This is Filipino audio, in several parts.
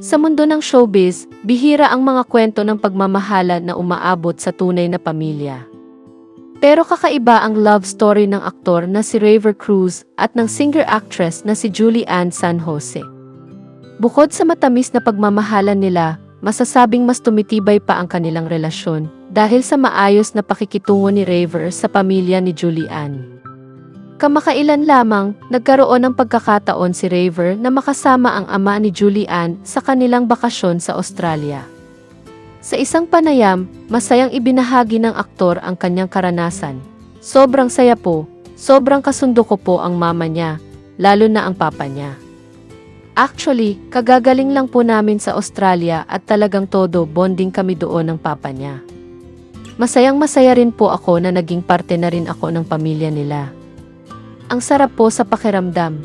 Sa mundo ng showbiz, bihira ang mga kwento ng pagmamahala na umaabot sa tunay na pamilya. Pero kakaiba ang love story ng aktor na si Raver Cruz at ng singer-actress na si Julie Ann San Jose. Bukod sa matamis na pagmamahalan nila, masasabing mas tumitibay pa ang kanilang relasyon dahil sa maayos na pakikitungo ni Raver sa pamilya ni Julie Ann. Kamakailan lamang, nagkaroon ng pagkakataon si Raver na makasama ang ama ni Julie Ann sa kanilang bakasyon sa Australia. Sa isang panayam, masayang ibinahagi ng aktor ang kanyang karanasan. Sobrang saya po, sobrang kasundo ko po ang mama niya, lalo na ang papa niya. Actually, kagagaling lang po namin sa Australia at talagang todo bonding kami doon ng papa niya. Masayang masaya rin po ako na naging parte na rin ako ng pamilya nila. Ang sarap po sa pakiramdam.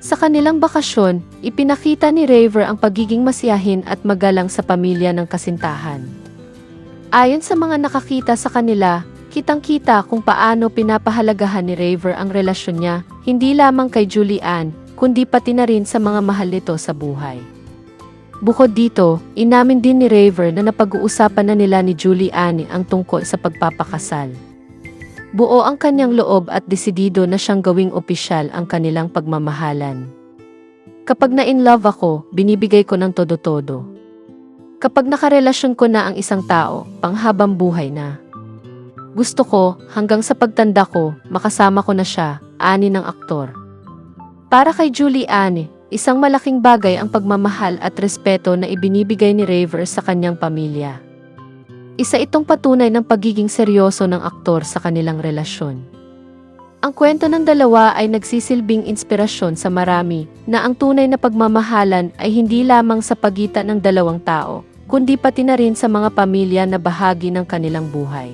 Sa kanilang bakasyon, ipinakita ni Raver ang pagiging masiyahin at magalang sa pamilya ng kasintahan. Ayon sa mga nakakita sa kanila, kitang-kita kung paano pinapahalagahan ni Raver ang relasyon niya, hindi lamang kay Julie Ann, kundi pati na rin sa mga mahal nito sa buhay. Bukod dito, inamin din ni Raver na napag-uusapan na nila ni Julie Ann ang tungkol sa pagpapakasal. Buo ang kanyang loob at desidido na siyang gawing opisyal ang kanilang pagmamahalan. Kapag na-in love ako, binibigay ko ng todo-todo. Kapag nakarelasyon ko na ang isang tao, panghabang buhay na. Gusto ko, hanggang sa pagtanda ko, makasama ko na siya, ani ng aktor. Para kay Julie Anne, isang malaking bagay ang pagmamahal at respeto na ibinibigay ni Raver sa kanyang pamilya. Isa itong patunay ng pagiging seryoso ng aktor sa kanilang relasyon. Ang kwento ng dalawa ay nagsisilbing inspirasyon sa marami na ang tunay na pagmamahalan ay hindi lamang sa pagitan ng dalawang tao, kundi pati na rin sa mga pamilya na bahagi ng kanilang buhay.